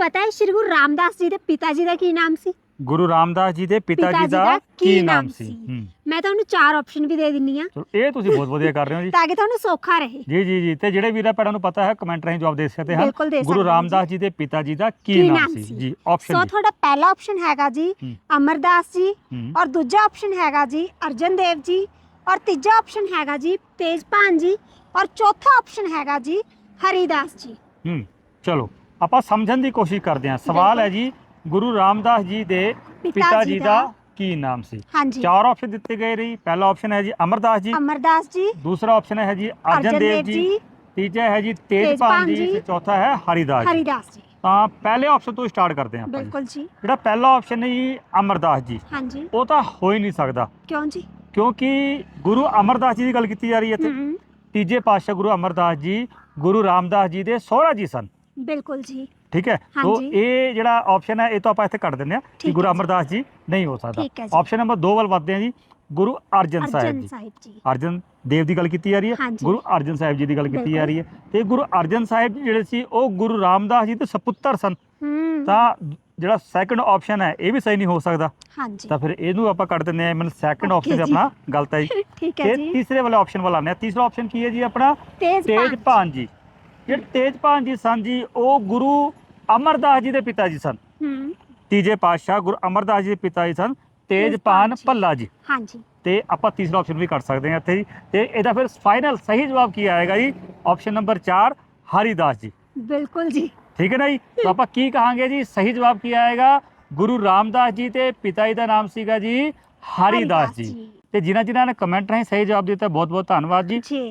ਪਤਾ ਹੈ ਸ਼੍ਰੀ ਗੁਰੂ ਰਾਮਦਾਸ ਜੀ ਦੇ ਪਿਤਾ ਜੀ ਦਾ ਕੀ ਨਾਮ ਸੀ? ਗੁਰੂ ਰਾਮਦਾਸ ਜੀ ਦੇ ਪਿਤਾ ਜੀ ਦਾ ਕੀ ਨਾਮ ਸੀ? ਮੈਂ ਤੁਹਾਨੂੰ ਚਾਰ ਆਪਸ਼ਨ ਵੀ ਦੇ ਦਿੰਨੀ ਆ। ਇਹ ਤੁਸੀਂ ਬਹੁਤ ਵਧੀਆ ਕਰ ਰਹੇ ਹੋ ਜੀ। ਤਾਂ ਕਿ ਤੁਹਾਨੂੰ ਸੌਖਾ ਰਹੇ। ਜੀ ਜੀ ਜੀ। ਤੇ ਜਿਹੜੇ ਵੀਰਾਂ ਭੈਣਾਂ ਨੂੰ ਪਤਾ ਹੈ ਕਮੈਂਟ ਰਾਹੀਂ ਜਵਾਬ ਦੇ ਸਕਦੇ ਹਨ। ਗੁਰੂ ਰਾਮਦਾਸ ਜੀ ਦੇ ਪਿਤਾ ਜੀ ਦਾ ਕੀ ਨਾਮ ਸੀ? ਸੀ? ਜੀ ਸੋ ਆਪਸ਼ਨ ਤੁਹਾਡਾ ਪਹਿਲਾ ਆਪਸ਼ਨ ਹੈਗਾ ਜੀ। ਅਮਰਦਾਸ ਜੀ। ਔਰ ਦੂਜਾ ਆਪਸ਼ਨ ਹੈਗਾ ਜੀ ਅਰਜਨ ਦੇਵ ਜੀ। ਔਰ ਤੀਜਾ ਆਪਸ਼ਨ ਹੈਗਾ ਜੀ ਤੇਜਪਾਨ ਜੀ। ਔਰ ਚੌਥਾ ਆਪਸ਼ਨ ਹੈਗਾ ਜੀ ਹਰੀਦਾਸ ਜੀ। ਹੂੰ ਚਲੋ। ਆਪਾਂ ਸਮਝਣ ਦੀ ਕੋਸ਼ਿਸ਼ ਕਰਦੇ ਹਾਂ। ਸਵਾਲ ਹੈ ਜੀ ਗੁਰੂ ਰਾਮਦਾਸ ਜੀ ਦੇ ਪਿਤਾ ਜੀ ਦਾ ਕੀ ਨਾਮ ਸੀ? ਚਾਰ ਆਪਸ਼ਨ ਦਿੱਤੇ ਗਏ ਰਹੀ ਪਹਿਲਾ ਆਪਸ਼ਨ ਹੈ ਜੀ ਅਮਰਦਾਸ ਜੀ। ਅਮਰਦਾਸ ਜੀ। ਦੂਸਰਾ ਆਪਸ਼ਨ ਹੈ ਜੀ ਅਰਜਨ ਦੇਵ ਜੀ। ਤੀਜਾ ਹੈ ਜੀ ਤੇਜਪਾਲ ਜੀ। ਤੇ ਚੌਥਾ ਹੈ ਹਰੀਦਾਸ ਜੀ। ਹਰੀਦਾਸ ਜੀ। ਤਾਂ ਪਹਿਲੇ ਆਪਸ਼ਨ ਤੋਂ ਸਟਾਰਟ ਕਰਦੇ ਹਾਂ ਆਪਾਂ। ਬਿਲਕੁਲ ਜੀ। ਜਿਹੜਾ ਪਹਿਲਾ ਆਪਸ਼ਨ ਹੈ ਜੀ ਅਮਰਦਾਸ ਜੀ। ਹਾਂਜੀ। ਉਹ ਤਾਂ ਹੋ ਹੀ ਨਹੀਂ ਸਕਦਾ। ਕਿਉਂ ਜੀ? ਕਿਉਂਕਿ ਗੁਰੂ ਅਮਰਦਾਸ ਜੀ ਦੀ ਗੱਲ ਕੀਤੀ ਜਾ ਰਹੀ ਹੈ ਇੱਥੇ। ਤੀਜੇ ਪਾਤਸ਼ਾਹ ਗੁਰੂ ਅਮਰਦਾਸ ਜੀ ਗੁਰੂ ਰਾਮਦਾਸ ਜੀ ਦੇ ਸਹੁਰਾ ਜੀ ਸਨ। ਬਿਲਕੁਲ ਜੀ। ਠੀਕ ਹੈ? ਤੋਂ ਹਾਂਜੀ। ਇਹ ਜਿਹੜਾ ਆਪਸ਼ਨ ਹੈ ਇਹ ਤੋਂ ਆਪਾਂ ਇੱਥੇ ਕੱਢ ਦਿੰਦੇ ਹਾਂ ਕਿ ਠੀਕ ਗੁਰੂ ਹੈ ਜੀ। ਅਮਰਦਾਸ ਜੀ ਨਹੀਂ ਹੋ ਸਕਦਾ। ਠੀਕ ਹੈ ਜੀ। ਆਪਸ਼ਨ ਨੰਬਰ 2 ਵੱਲ ਵੱਧਦੇ ਹਾਂ ਜੀ ਗੁਰੂ ਅਰਜਨ ਸਾਹਿਬ ਅਰਜਨ ਜੀ। ਸਾਹਿਬ ਜੀ। ਅਰਜਨ ਦੇਵ ਦੀ ਗੱਲ ਕੀਤੀ ਜਾ ਰਹੀ ਹੈ ਹਾਂਜੀ। ਗੁਰੂ ਅਰਜਨ ਸਾਹਿਬ ਜੀ ਦੀ ਗੱਲ ਕੀਤੀ ਜਾ ਬਿਲਕੁਲ। ਰਹੀ ਹੈ। ਤੇ ਗੁਰੂ ਅਰਜਨ ਸਾਹਿਬ ਜੀ ਜਿਹੜੇ ਸੀ ਉਹ ਗੁਰੂ ਰਾਮਦਾਸ ਜੀ ਦੇ ਸਪੁੱਤਰ ਸਨ। ਹੂੰ। ਤਾਂ ਜਿਹੜਾ ਸੈਕੰਡ ਆਪਸ਼ਨ ਹੈ ਇਹ ਵੀ ਸਹੀ ਨਹੀਂ ਹੋ ਸਕਦਾ। ਹਾਂਜੀ। ਤਾਂ ਫਿਰ ਇਹਨੂੰ ਆਪਾਂ ਕੱਢ ਦਿੰਦੇ ਹਾਂ ਮਤਲਬ ਸੈਕੰਡ Okay ਆਪਸ਼ਨ ਜੀ। ਆਪਣਾ ਗਲਤ ਹੈ ਜੀ। ਠੀਕ ਹੈ ਤੇ ਜੀ। ਤੀਸਰੇ ਵਾਲੇ ਆਪਸ਼ਨ ਵੱਲ ਆਉਂਦੇ ਹਾਂ। ਤੀਸਰਾ ਆਪਸ਼ਨ ਕੀ ਹੈ ਜੀ ਆਪਣਾ? ਤੇਜਪਾਨ ਤੇਜਪਾਨ ਜੀ। ਜਿਹੜੇ ਤੇਜਪਾਨ ਜੀ ਸਨ ਜੀ ਉਹ ਗੁਰੂ ਅਮਰਦਾਸ ਜੀ ਦੇ ਪਿਤਾ ਜੀ ਸਨ। ਹੂੰ। ਤੀਜੇ ਪਾਤਸ਼ਾਹ ਗੁਰੂ ਅਮਰਦਾਸ ਜੀ ਦੇ ਪਿਤਾ ਜੀ ਸਨ ਤੇਜਪਾਨ। ਭੱਲਾ ਜੀ। ਹਾਂਜੀ। ਤੇ ਆਪਾਂ ਤੀਸਰਾ ਆਪਸ਼ਨ ਵੀ ਕੱਢ ਸਕਦੇ ਹਾਂ ਇੱਥੇ ਜੀ। ਤੇ ਇਹਦਾ ਫਿਰ ਫਾਈਨਲ ਸਹੀ ਜਵਾਬ ਕੀ ਆਏਗਾ ਜੀ? ਆਪਸ਼ਨ ਨੰਬਰ 4 ਹਰੀਦਾਸ ਜੀ। ਬਿਲਕੁਲ ਜੀ। ਠੀਕ ਹੈ ਨਾ ਜੀ? ਤਾਂ ਆਪਾਂ ਕੀ ਕਹਾਂਗੇ ਜੀ? ਸਹੀ ਜਵਾਬ ਕੀ ਆਏਗਾ? ਗੁਰੂ ਰਾਮਦਾਸ ਜੀ ਤੇ ਪਿਤਾ ਜੀ ਦਾ ਨਾਮ ਸੀਗਾ ਜੀ ਹਰੀਦਾਸ ਜੀ। ਤੇ ਜਿਨ੍ਹਾਂ ਜਿਨ੍ਹਾਂ ਨੇ ਕਮੈਂਟ ਰਾਹੀਂ ਸਹੀ ਜਵਾਬ ਦਿੱਤਾ ਬਹੁਤ ਬਹੁਤ ਧੰਨਵਾਦ ਜੀ। ਜੀ।